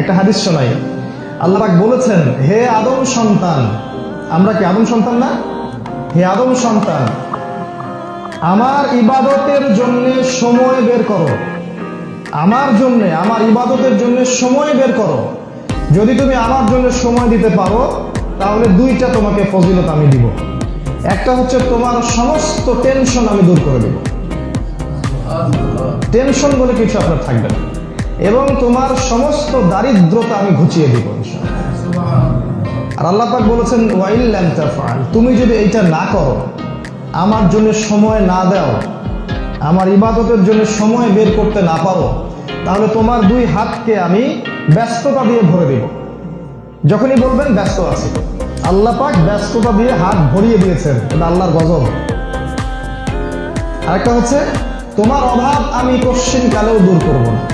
একটা হাদিস শোনাই। আল্লাহ বলেছেন হে আদম সন্তান আমরা কি আদম সন্তান না? হে আদম সন্তান আমার ইবাদতের জন্য সময় বের করো। আমার জন্য আমার ইবাদতের জন্য সময় বের করো। যদি তুমি আমার জন্য সময় দিতে পারো তাহলে দুইটা তোমাকে ফজিলত আমি দিব। একটা হচ্ছে তোমার সমস্ত টেনশন আমি দূর করে দেব। টেনশন বলে কিছু আপনার থাকবে না। এবং তোমার সমস্ত দারিদ্রতা আমি ঘুচিয়ে দিব। আর আল্লাহ পাক বলেছেন ওয়াইল ল্যাম তাফআল। তুমি যদি এইটা না করো, আমার জন্য সময় না দাও, আমার ইবাদতের জন্য সময় বের করতে না পারো, তাহলে তোমার দুই হাতকে আমি ব্যস্ততা দিয়ে ভরে দেব। যখনই বলবেন, ব্যস্ত আছে। আল্লাহ পাক ব্যস্ততা দিয়ে হাত ভরিয়ে দিয়েছেন, এটা আল্লাহর গজব। আরেকটা হচ্ছে, তোমার অভাব আমি কশ্চিন কালেও দূর করব না।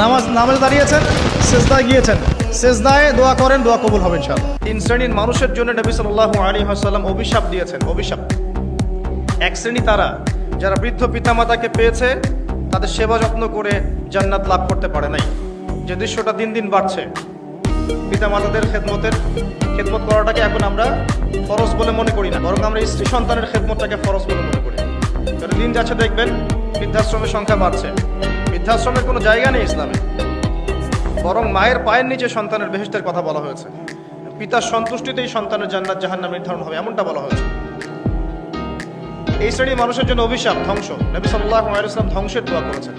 নামাজ নামাজে দাঁড়িয়েছেন, সেজদায় গিয়েছেন। সেজদায় দোয়া করেন, দোয়া কবুল হবে ইনশাআল্লাহ। তিন শ্রেণির মানুষের জন্য নবী সাল্লাল্লাহু আলাইহি ওয়াসাল্লাম অভিশাপ দিয়েছেন, অভিশাপ। এক শ্রেণি তারা, যারা বৃদ্ধ পিতামাতাকে পেয়েছে, তাদের সেবা যত্ন করে জান্নাত লাভ করতে পারে নাই। যে দৃশ্যটা দিন দিন বাড়ছে, পিতামাতাদের খেদমতের, খেদমত করাটাকে এখন আমরা ফরজ বলে মনে করি না, বরং আমরা স্ত্রী সন্তানের খেদমতটাকে ফরজ বলে মনে করি। দিন যাচ্ছে দেখবেন, বৃদ্ধাশ্রমের সংখ্যা বাড়ছে। বৃদ্ধাশ্রমের কোনো জায়গা নেই ইসলামে। বরং মায়ের পায়ের নিচে সন্তানের বেহেস্তের কথা বলা হয়েছে। পিতার সন্তুষ্টিতেই সন্তানের জান্নাত জাহান্নাম নির্ধারণ হবে, এমনটা বলা হয়েছে। এই শ্রেণির মানুষের জন্য অভিশাপ, ধ্বংস। নবী সাল্লাহ আলাইসলাম ধ্বংসের দোয়া করেছেন।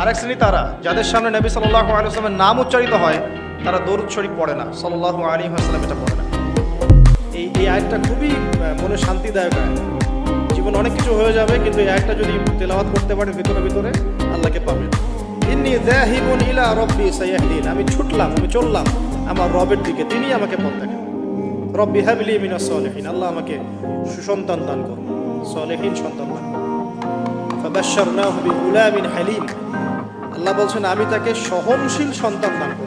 আরেক শ্রেণি তারা, যাদের সামনে নবী সাল্লাহ আলাইসলামের নাম উচ্চারিত হয়, তারা দরুদ শরীফ পড়ে না। সাল্লাহ আলী আসলাম এটা পড়ে না। এই এই আয়টা খুবই মনে শান্তিদায়ক আয় জীবন অনেক কিছু হয়ে যাবে, কিন্তু একটা যদি তেলাওয়াত করতে পারে ভিতরে ভিতরে, আল্লাহকে পাবেন ইন্নি যাহিবুন ইলা রব্বি সাইয়াহদিন। আমি ছুটলাম, আমি চললাম আমার রবের দিকে তিনি আমাকে পথ দেখেন। রব্বি হাবলি মিনাস সলিহিন। আল্লাহ আমাকে সুসন্তান দান করুন। সলিহিন সন্তান দান ফাবাশশারনাহু বিগুলামিন হালিম। আল্লাহ বলছেন, আমি তাকে সহনশীল সন্তান দান করব।